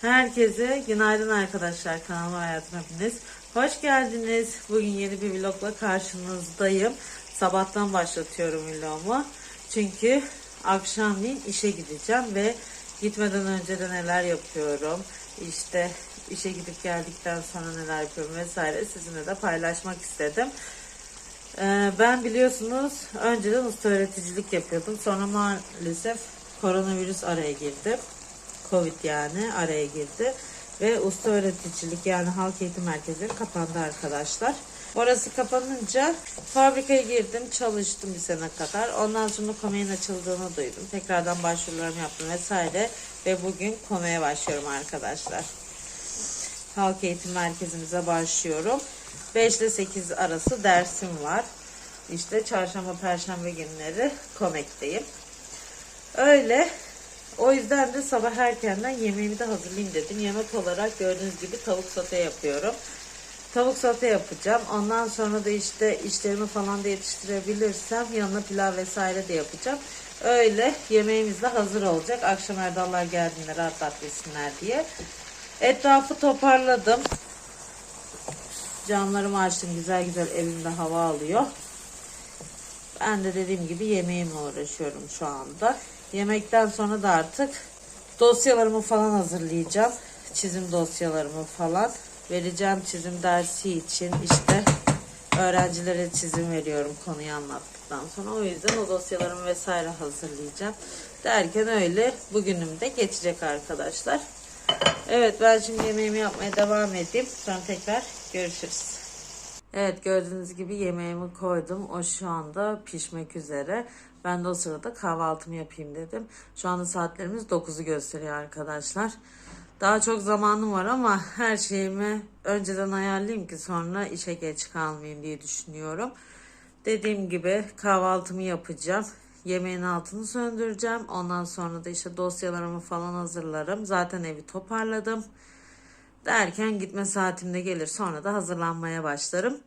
Herkese günaydın arkadaşlar kanalıma hayatım hepiniz. Hoş geldiniz. Bugün yeni bir vlogla karşınızdayım. Sabahtan başlatıyorum vlogumu. Çünkü akşamleyin işe gideceğim ve gitmeden önce de neler yapıyorum. İşte işe gidip geldikten sonra neler yapıyorum vesaire sizinle de paylaşmak istedim. Ee, Ben biliyorsunuz önceden usta öğreticilik yapıyordum. Sonra maalesef koronavirüs araya girdi. Covid yani araya girdi. Ve usta öğreticilik yani halk eğitim merkezleri kapandı arkadaşlar. Orası kapanınca fabrikaya girdim, çalıştım bir sene kadar. Ondan sonra komeyin açıldığını duydum. Tekrardan başvurularımı yaptım vesaire. Ve bugün komeye başlıyorum arkadaşlar. Halk eğitim merkezimize başlıyorum. 5 ile 8 arası dersim var. İşte çarşamba, perşembe günleri komekteyim. Öyle. O yüzden de sabah erkenden yemeğimi de hazırlayayım dedim. Yemek olarak gördüğünüz gibi tavuk sote yapıyorum. Tavuk sote yapacağım. Ondan sonra da işte işlerimi falan da yetiştirebilirsem yanına pilav vesaire de yapacağım. Öyle yemeğimiz de hazır olacak. Akşam Erdallar geldiğinde rahat rahat diye. Etrafı toparladım. Camlarımı açtım. Güzel güzel evimde hava alıyor. Ben de dediğim gibi yemeğimle uğraşıyorum şu anda. Yemekten sonra da artık dosyalarımı falan hazırlayacağım. Çizim dosyalarımı falan. Vereceğim çizim dersi için işte öğrencilere çizim veriyorum konuyu anlattıktan sonra. O yüzden o dosyalarımı vesaire hazırlayacağım. Derken öyle bugünüm de geçecek arkadaşlar. Evet ben şimdi yemeğimi yapmaya devam edeyim. Sonra tekrar görüşürüz. Evet gördüğünüz gibi yemeğimi koydum. O şu anda pişmek üzere. Ben de o sırada kahvaltımı yapayım dedim. Şu anda saatlerimiz 9'u gösteriyor arkadaşlar. Daha çok zamanım var ama her şeyimi önceden ayarlayayım ki sonra işe geç kalmayayım diye düşünüyorum. Dediğim gibi kahvaltımı yapacağım. Yemeğin altını söndüreceğim. Ondan sonra da işte dosyalarımı falan hazırlarım. Zaten evi toparladım. Derken gitme saatimde gelir. Sonra da hazırlanmaya başlarım.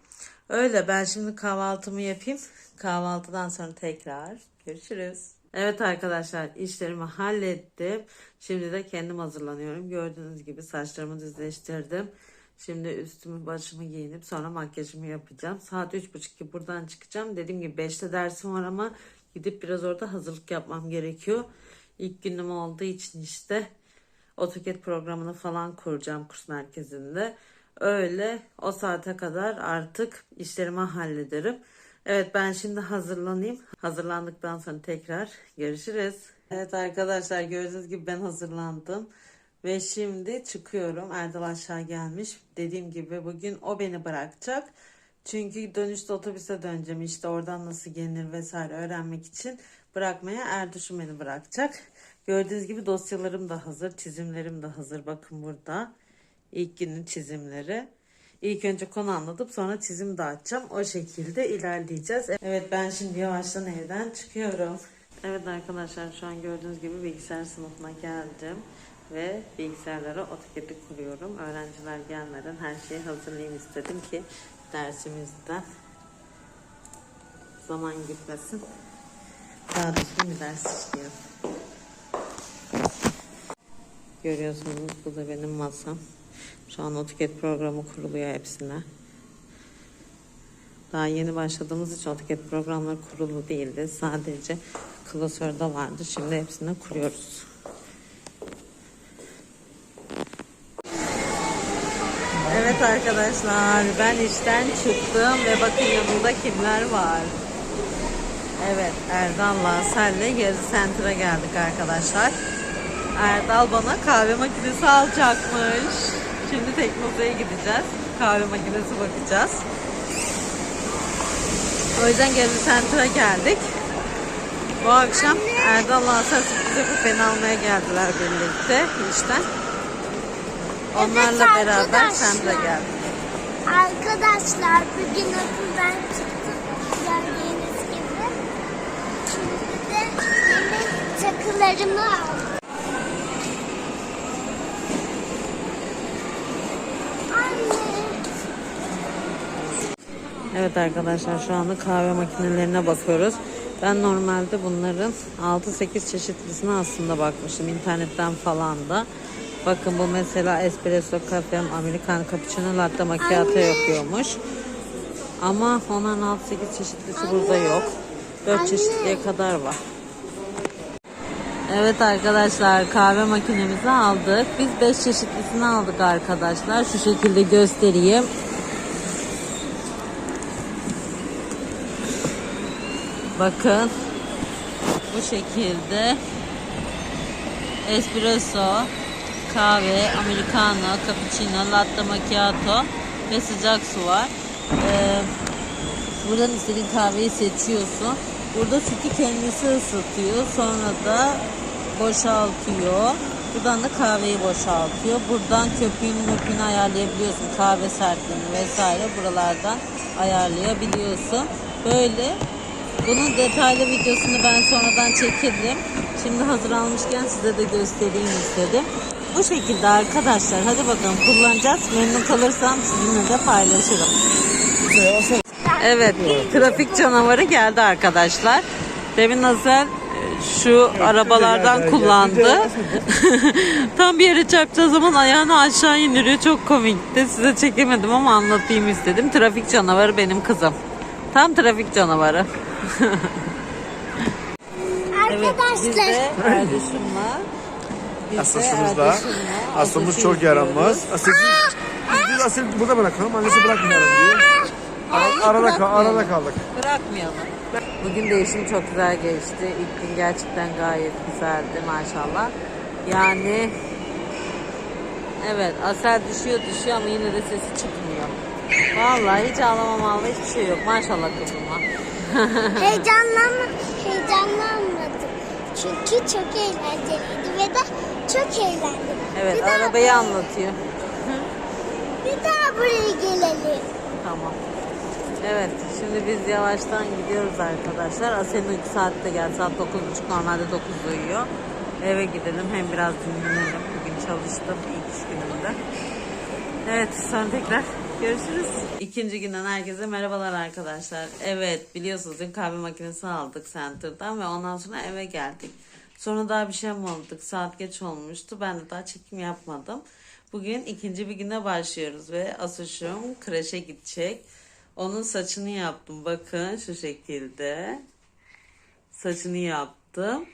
Öyle ben şimdi kahvaltımı yapayım. Kahvaltıdan sonra tekrar görüşürüz. Evet arkadaşlar işlerimi hallettim. Şimdi de kendim hazırlanıyorum. Gördüğünüz gibi saçlarımı düzleştirdim. Şimdi üstümü başımı giyinip sonra makyajımı yapacağım. Saat 3.30 gibi buradan çıkacağım. Dediğim gibi 5'te dersim var ama gidip biraz orada hazırlık yapmam gerekiyor. İlk günüm olduğu için işte AutoCAD programını falan kuracağım kurs merkezinde. Öyle o saate kadar artık işlerimi hallederim. Evet ben şimdi hazırlanayım. Hazırlandıktan sonra tekrar görüşürüz. Evet arkadaşlar gördüğünüz gibi ben hazırlandım. Ve şimdi çıkıyorum. Erdal aşağı gelmiş. Dediğim gibi bugün o beni bırakacak. Çünkü dönüşte otobüse döneceğim. İşte oradan nasıl gelinir vesaire öğrenmek için bırakmaya Erduş'um beni bırakacak. Gördüğünüz gibi dosyalarım da hazır. Çizimlerim de hazır. Bakın burada. İlk günün çizimleri. İlk önce konu anlatıp sonra çizim dağıtacağım. O şekilde ilerleyeceğiz. Evet ben şimdi yavaştan evden çıkıyorum. Evet arkadaşlar şu an gördüğünüz gibi bilgisayar sınıfına geldim. Ve bilgisayarlara AutoCAD'i kuruyorum. Öğrenciler gelmeden her şeyi hazırlayayım istedim ki dersimizden zaman gitmesin. Daha düzgün bir ders işleyelim. Görüyorsunuz bu da benim masam. Şu an AutoCAD programı kuruluyor hepsine. Daha yeni başladığımız için AutoCAD programları kurulu değildi. Sadece klasörde vardı. Şimdi hepsini kuruyoruz. Evet arkadaşlar ben işten çıktım ve bakın yanımda kimler var. Evet Erdal'la senle Gezi Center'a geldik arkadaşlar. Erdal bana kahve makinesi alacakmış. Şimdi Teknosa'ya gideceğiz. Kahve makinesi bakacağız. O yüzden Gezi Center'a geldik. Bu akşam Erdal'la Asel sürpriz yapıp beni almaya geldiler birlikte işten. Onlarla Evet beraber. Center'a geldik. Arkadaşlar bugün okuldan çıktım gördüğünüz gibi. Şimdi de yeni takılarımı aldım. Evet arkadaşlar şu anda kahve makinelerine bakıyoruz. Ben normalde bunların 6-8 çeşitlisine aslında bakmıştım internetten falan da. Bakın bu mesela espresso kafem, americano cappuccino, latte macchiato yapıyormuş. Ama onların 6-8 çeşitlisi burada yok. 4 Anne. çeşitliye kadar var. Evet arkadaşlar kahve makinemizi aldık. Biz 5 çeşitlisini aldık arkadaşlar. Şu şekilde göstereyim. Bakın. Bu şekilde espresso, kahve, americano, cappuccino, latte macchiato ve sıcak su var. Ee, buradan istediğin kahveyi seçiyorsun. Burada sütü kendisi ısıtıyor. Sonra da boşaltıyor. Buradan da kahveyi boşaltıyor. Buradan köpüğünü möpüğünü ayarlayabiliyorsun. Kahve sertliğini vesaire buralardan ayarlayabiliyorsun. Böyle bunun detaylı videosunu ben sonradan çekildim. Şimdi hazır almışken size de göstereyim istedim. Bu şekilde arkadaşlar. Hadi bakalım kullanacağız. Memnun kalırsam sizinle de paylaşırım. Evet, trafik canavarı geldi arkadaşlar. Demin Azel e, şu arabalardan kullandı. Tam bir yere çarpacağı zaman ayağını aşağı indiriyor. Çok komikti. Size çekemedim ama anlatayım istedim. Trafik canavarı benim kızım. Tam trafik canavarı. Evet, biz Arkadaşlar. de Erduş'umla biz de Asasımız da. Erduş'umla Asımız Asaş'ı çok yaramaz. Asil, biz, Asil burada bırakalım. Annesi bırakmayalım diyor. Hayır, Arada, kal- arada kaldık. Bırakmayalım. Bugün değişim çok güzel geçti. İlk gün gerçekten gayet güzeldi maşallah. Yani evet Asel düşüyor düşüyor ama yine de sesi çıkmıyor. Vallahi hiç ağlamamalı hiçbir şey yok. Maşallah kızıma. Heyecanlanma, heyecanlanmadım. Çünkü çok eğlenceliydi ve de çok eğlendim. Evet Bir daha arabayı buraya- anlatıyor. Bir daha buraya gelelim. Tamam. Evet, şimdi biz yavaştan gidiyoruz arkadaşlar. Asel'in uyku saati de geldi. Saat 9.30, normalde 9 uyuyor. Eve gidelim, hem biraz dinlenelim. Bugün çalıştım ilk iş günümde. Evet, sonra tekrar görüşürüz. İkinci günden herkese merhabalar arkadaşlar. Evet, biliyorsunuz dün kahve makinesi aldık Center'dan ve ondan sonra eve geldik. Sonra daha bir şey yapmadık. Saat geç olmuştu. Ben de daha çekim yapmadım. Bugün ikinci bir güne başlıyoruz ve Asuş'um kreşe gidecek. Onun saçını yaptım. Bakın şu şekilde. Saçını yaptım.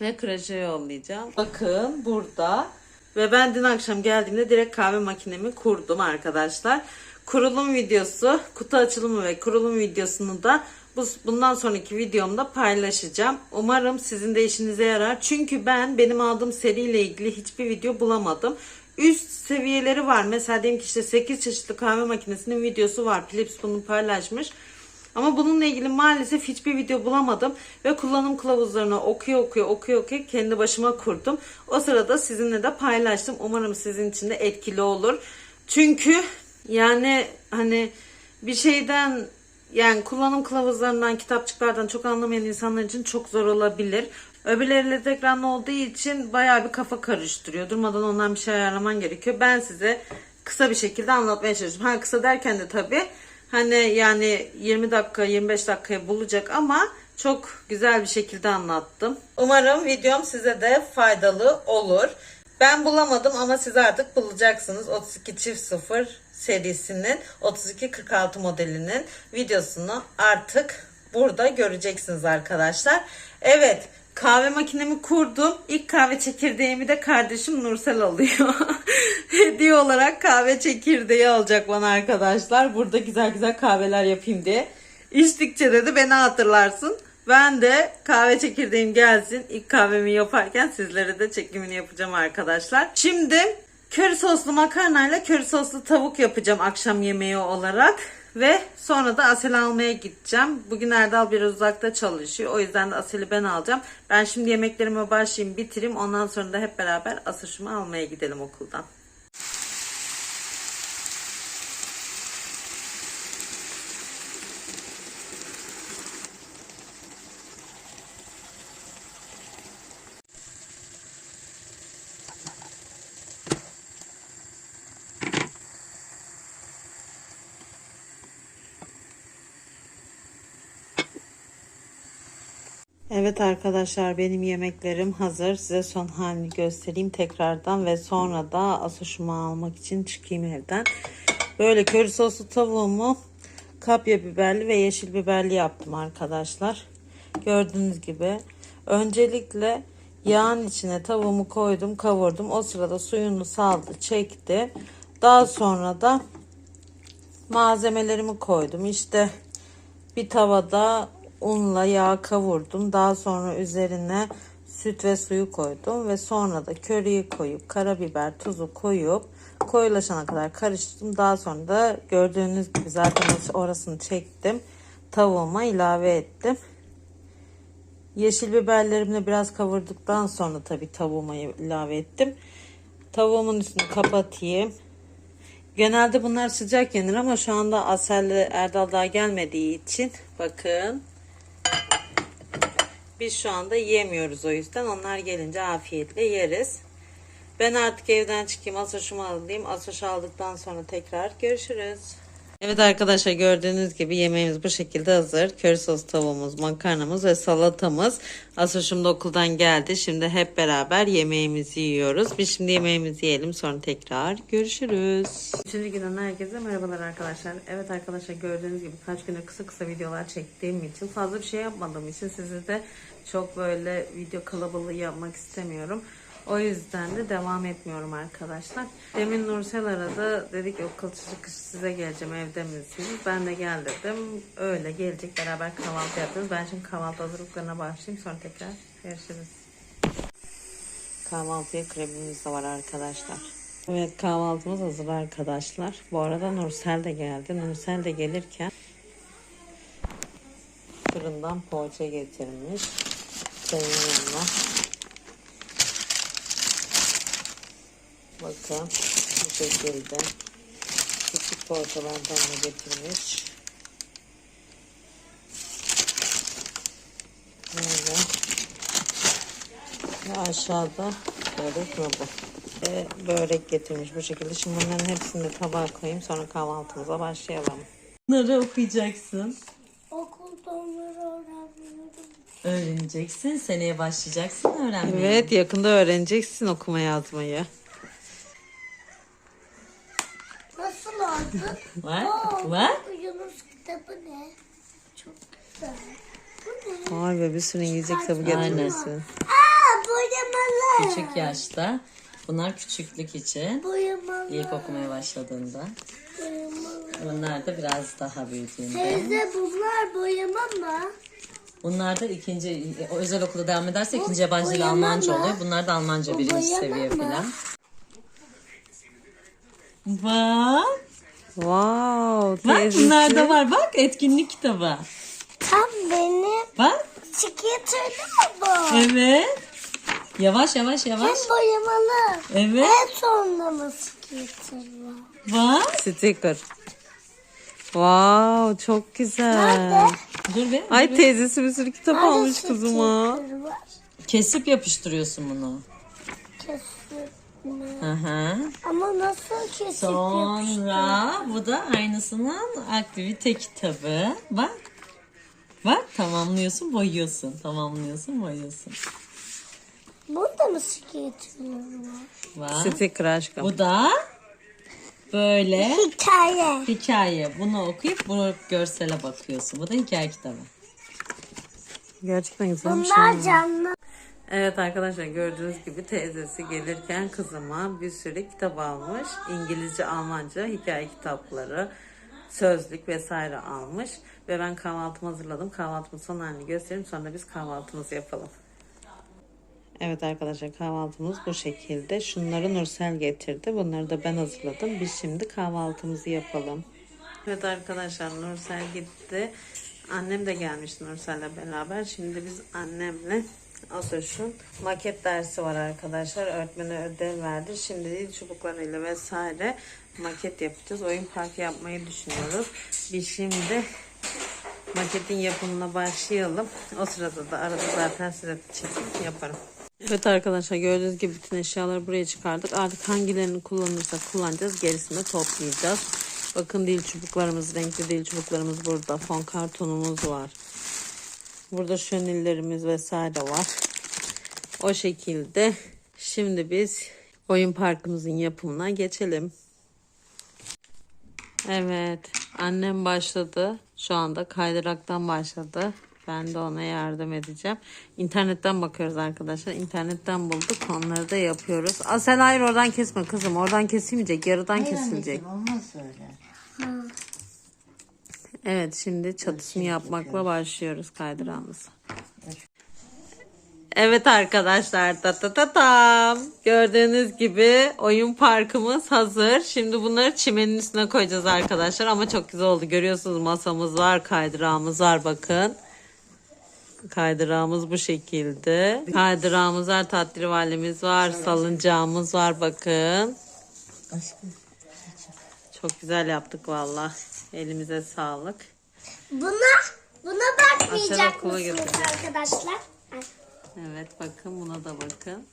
Ve kreşe yollayacağım. Bakın burada. Ve ben dün akşam geldiğimde direkt kahve makinemi kurdum arkadaşlar. Kurulum videosu, kutu açılımı ve kurulum videosunu da bu, bundan sonraki videomda paylaşacağım. Umarım sizin de işinize yarar. Çünkü ben benim aldığım seriyle ilgili hiçbir video bulamadım. Üst seviyeleri var. Mesela diyelim ki işte 8 çeşitli kahve makinesinin videosu var. Philips bunu paylaşmış. Ama bununla ilgili maalesef hiçbir video bulamadım ve kullanım kılavuzlarını okuyor okuyor okuyor okuyor kendi başıma kurdum. O sırada sizinle de paylaştım. Umarım sizin için de etkili olur. Çünkü yani hani bir şeyden yani kullanım kılavuzlarından, kitapçıklardan çok anlamayan insanlar için çok zor olabilir. Öbürleri LED ekranlı olduğu için bayağı bir kafa karıştırıyor. Durmadan ondan bir şey ayarlaman gerekiyor. Ben size kısa bir şekilde anlatmaya çalışıyorum. Ha kısa derken de tabii hani yani 20 dakika 25 dakikaya bulacak ama çok güzel bir şekilde anlattım. Umarım videom size de faydalı olur. Ben bulamadım ama siz artık bulacaksınız. 32 çift 0 serisinin 3246 modelinin videosunu artık burada göreceksiniz arkadaşlar. Evet kahve makinemi kurdum. İlk kahve çekirdeğimi de kardeşim Nursel alıyor. Hediye olarak kahve çekirdeği alacak bana arkadaşlar. Burada güzel güzel kahveler yapayım diye. İçtikçe dedi beni hatırlarsın. Ben de kahve çekirdeğim gelsin. İlk kahvemi yaparken sizlere de çekimini yapacağım arkadaşlar. Şimdi köri soslu makarnayla köri soslu tavuk yapacağım akşam yemeği olarak. Ve sonra da Asel'i almaya gideceğim. Bugün Erdal biraz uzakta çalışıyor. O yüzden de Asel'i ben alacağım. Ben şimdi yemeklerime başlayayım bitireyim. Ondan sonra da hep beraber Asuş'umu almaya gidelim okuldan. Evet arkadaşlar benim yemeklerim hazır. Size son halini göstereyim tekrardan ve sonra da asoşumu almak için çıkayım evden. Böyle köri soslu tavuğumu kapya biberli ve yeşil biberli yaptım arkadaşlar. Gördüğünüz gibi öncelikle yağın içine tavuğumu koydum kavurdum. O sırada suyunu saldı çekti. Daha sonra da malzemelerimi koydum. İşte bir tavada unla yağ kavurdum. Daha sonra üzerine süt ve suyu koydum ve sonra da köriyi koyup karabiber, tuzu koyup koyulaşana kadar karıştırdım. Daha sonra da gördüğünüz gibi zaten orasını çektim. Tavuğuma ilave ettim. Yeşil biberlerimle biraz kavurduktan sonra tabii tavuğuma ilave ettim. Tavuğumun üstünü kapatayım. Genelde bunlar sıcak yenir ama şu anda Asel'le Erdal daha gelmediği için bakın. Biz şu anda yemiyoruz o yüzden. Onlar gelince afiyetle yeriz. Ben artık evden çıkayım. Asoşumu alayım. Asoş aldıktan sonra tekrar görüşürüz. Evet arkadaşlar gördüğünüz gibi yemeğimiz bu şekilde hazır. Köri sos tavuğumuz, makarnamız ve salatamız. Asoşum da okuldan geldi. Şimdi hep beraber yemeğimizi yiyoruz. Biz şimdi yemeğimizi yiyelim sonra tekrar görüşürüz. Üçüncü günden herkese merhabalar arkadaşlar. Evet arkadaşlar gördüğünüz gibi kaç güne kısa kısa videolar çektiğim için fazla bir şey yapmadığım için sizi de çok böyle video kalabalığı yapmak istemiyorum. O yüzden de devam etmiyorum arkadaşlar. Demin Nursel aradı. Dedik okul çıkışı size geleceğim evde misiniz? Ben de gel dedim. Öyle gelecek beraber kahvaltı yapacağız. Ben şimdi kahvaltı hazırlıklarına başlayayım. Sonra tekrar görüşürüz. Kahvaltıya krebimiz de var arkadaşlar. Evet kahvaltımız hazır arkadaşlar. Bu arada Nursel de geldi. Nursel de gelirken fırından poğaça getirmiş. Peynirle. Bakın bu şekilde küçük poğaçalardan da getirmiş. Böyle. Ve aşağıda börek mi bu? Ve börek getirmiş bu şekilde. Şimdi bunların hepsini de tabağa koyayım. Sonra kahvaltımıza başlayalım. Bunları okuyacaksın. Okulda onları öğrenmiyorum. Öğreneceksin. Seneye başlayacaksın öğrenmeye. Evet yakında öğreneceksin okuma yazmayı. Nasıl oldu? Var. Var. Yunus kitabı ne? Çok güzel. Bu ne? Vay be bir sürü İngilizce kitabı getirmişsin. Aa boyamalı. Küçük yaşta. Bunlar küçüklük için. Boyamalı. İlk okumaya başladığında. boyamalı. Bunlar da biraz daha büyüdüğünde. Teyze bunlar boyama mı? Bunlar da ikinci, o özel okulda devam ederse ikinci yabancı dil boyama Almanca mı? oluyor. Bunlar da Almanca birinci seviye mı? falan. Bak. Wow. Bak teyzesi. bunlar da var. Bak etkinlik kitabı. Tam benim Bak. skaterli mi bu? Evet. Yavaş yavaş yavaş. Hem boyamalı. Evet. En sonunda mı var? Bak. Sticker. Wow çok güzel. Nerede? Dur be. Ay teyzesi bir sürü kitap Nerede almış kızıma. var? Kesip yapıştırıyorsun bunu. Kesip Hı hı. Ama nasıl kesip yapıştı? Sonra bu da aynısının aktivite kitabı. Bak. Bak tamamlıyorsun boyuyorsun. Tamamlıyorsun boyuyorsun. Bunda mı skater var? Bak. Sticker aşkım. Bu da böyle Hikaye. hikaye. Bunu okuyup bu görsele bakıyorsun. Bu da hikaye kitabı. Gerçekten güzelmiş. Bunlar canlı. Evet arkadaşlar gördüğünüz gibi teyzesi gelirken kızıma bir sürü kitap almış. İngilizce, Almanca, hikaye kitapları, sözlük vesaire almış. Ve ben kahvaltımı hazırladım. Kahvaltımın son halini göstereyim sonra biz kahvaltımızı yapalım. Evet arkadaşlar kahvaltımız bu şekilde. Şunları Nursel getirdi. Bunları da ben hazırladım. Biz şimdi kahvaltımızı yapalım. Evet arkadaşlar Nursel gitti. Annem de gelmişti Nursel'le beraber. Şimdi biz annemle Asoş'un maket dersi var arkadaşlar. Öğretmene ödev verdi. Şimdi dil çubuklarıyla vesaire maket yapacağız. Oyun parkı yapmayı düşünüyoruz. Biz şimdi maketin yapımına başlayalım. O sırada da arada zaten size çekim yaparım. Evet arkadaşlar gördüğünüz gibi bütün eşyaları buraya çıkardık. Artık hangilerini kullanırsak kullanacağız. Gerisini toplayacağız. Bakın dil çubuklarımız, renkli dil çubuklarımız burada. Fon kartonumuz var. Burada şönillerimiz vesaire var. O şekilde. Şimdi biz oyun parkımızın yapımına geçelim. Evet. Annem başladı. Şu anda kaydıraktan başladı. Ben de ona yardım edeceğim. İnternetten bakıyoruz arkadaşlar. İnternetten bulduk. Onları da yapıyoruz. Asel hayır oradan kesme kızım. Oradan kesilmeyecek. Yarıdan kesilecek. Olmaz öyle. Evet şimdi çatısını yapmakla başlıyoruz kaydırağımıza. Evet arkadaşlar ta ta ta tam. Gördüğünüz gibi oyun parkımız hazır. Şimdi bunları çimenin üstüne koyacağız arkadaşlar ama çok güzel oldu. Görüyorsunuz masamız var, kaydırağımız var bakın. Kaydırağımız bu şekilde. Kaydırağımız var, tatrivalimiz var, salıncağımız var bakın. Aşkım. Çok güzel yaptık valla. Elimize sağlık. Buna buna bakmayacak okula mısınız arkadaşlar? Ay. Evet bakın buna da bakın.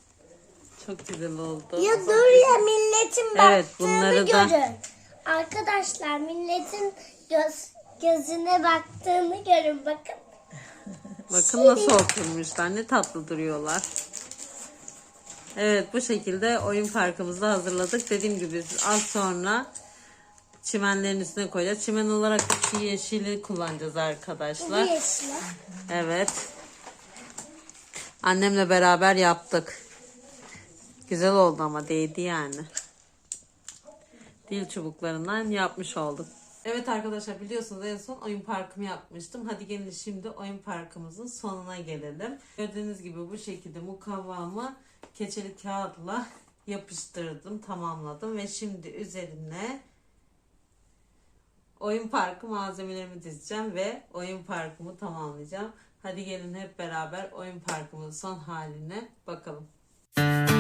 Çok güzel oldu. Ya dur ya milletin Evet, baktığını bunları da- görün. Arkadaşlar milletin göz, gözüne baktığını görün bakın. Bakın nasıl oturmuşlar. Ne tatlı duruyorlar. Evet bu şekilde oyun parkımızı hazırladık. Dediğim gibi az sonra çimenlerin üstüne koyacağız. Çimen olarak da yeşili kullanacağız arkadaşlar. Evet. Annemle beraber yaptık. Güzel oldu ama değdi yani. Dil çubuklarından yapmış olduk. Evet arkadaşlar biliyorsunuz en son oyun parkımı yapmıştım. Hadi gelin şimdi oyun parkımızın sonuna gelelim. Gördüğünüz gibi bu şekilde mukavvamı keçeli kağıtla yapıştırdım, tamamladım ve şimdi üzerine oyun parkı malzemelerimi dizeceğim ve oyun parkımı tamamlayacağım. Hadi gelin hep beraber oyun parkımızın son haline bakalım. Evet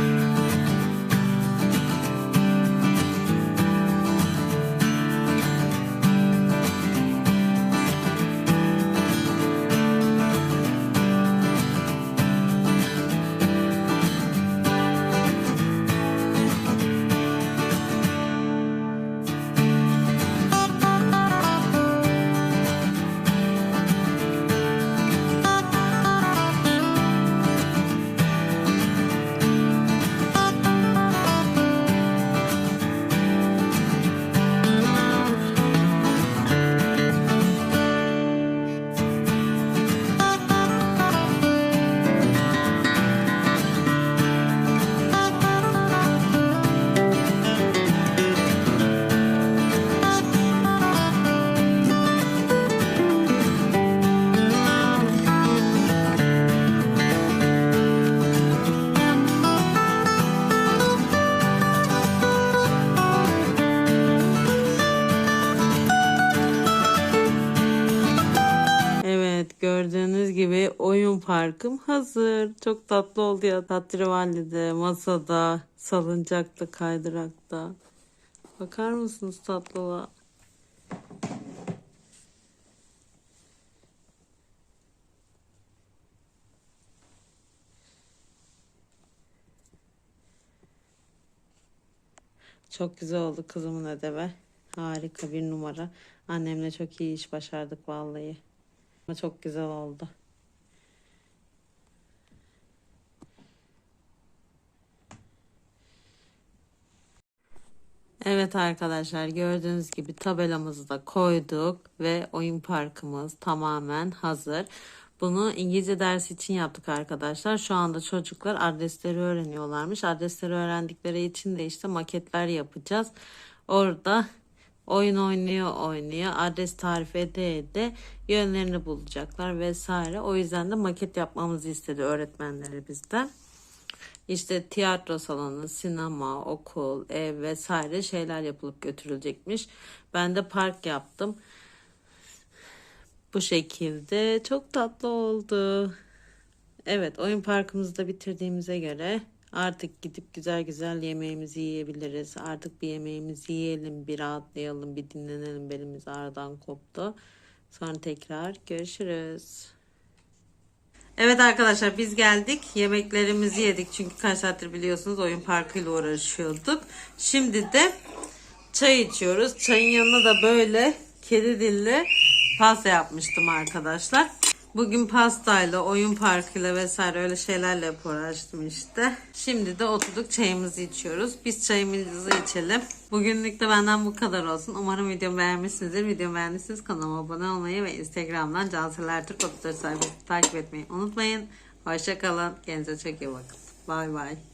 parkım hazır. Çok tatlı oldu ya tatrivallide, masada, salıncakta, kaydırakta. Bakar mısınız tatlılığa? Çok güzel oldu kızımın ödevi. Harika bir numara. Annemle çok iyi iş başardık vallahi. Ama çok güzel oldu. Evet arkadaşlar gördüğünüz gibi tabelamızı da koyduk ve oyun parkımız tamamen hazır. Bunu İngilizce dersi için yaptık arkadaşlar. Şu anda çocuklar adresleri öğreniyorlarmış. Adresleri öğrendikleri için de işte maketler yapacağız. Orada oyun oynuyor oynuyor adres tarif ede ede yönlerini bulacaklar vesaire. O yüzden de maket yapmamızı istedi öğretmenleri bizden. İşte tiyatro salonu, sinema, okul, ev vesaire şeyler yapılıp götürülecekmiş. Ben de park yaptım. Bu şekilde çok tatlı oldu. Evet oyun parkımızı da bitirdiğimize göre artık gidip güzel güzel yemeğimizi yiyebiliriz. Artık bir yemeğimizi yiyelim, bir rahatlayalım, bir dinlenelim. Belimiz ağrıdan koptu. Sonra tekrar görüşürüz. Evet arkadaşlar biz geldik. Yemeklerimizi yedik. Çünkü kaç saattir biliyorsunuz oyun parkıyla uğraşıyorduk. Şimdi de çay içiyoruz. Çayın yanına da böyle kedi dilli pasta yapmıştım arkadaşlar. Bugün pastayla, oyun parkıyla vesaire öyle şeylerle uğraştım işte. Şimdi de oturduk çayımızı içiyoruz. Biz çayımızı içelim. Bugünlük de benden bu kadar olsun. Umarım videomu beğenmişsinizdir. Videomu beğendiyseniz kanalıma abone olmayı ve Instagram'dan Canseler Türk 34 sayfasını takip etmeyi unutmayın. Hoşçakalın. Kendinize çok iyi bakın. Bay bay.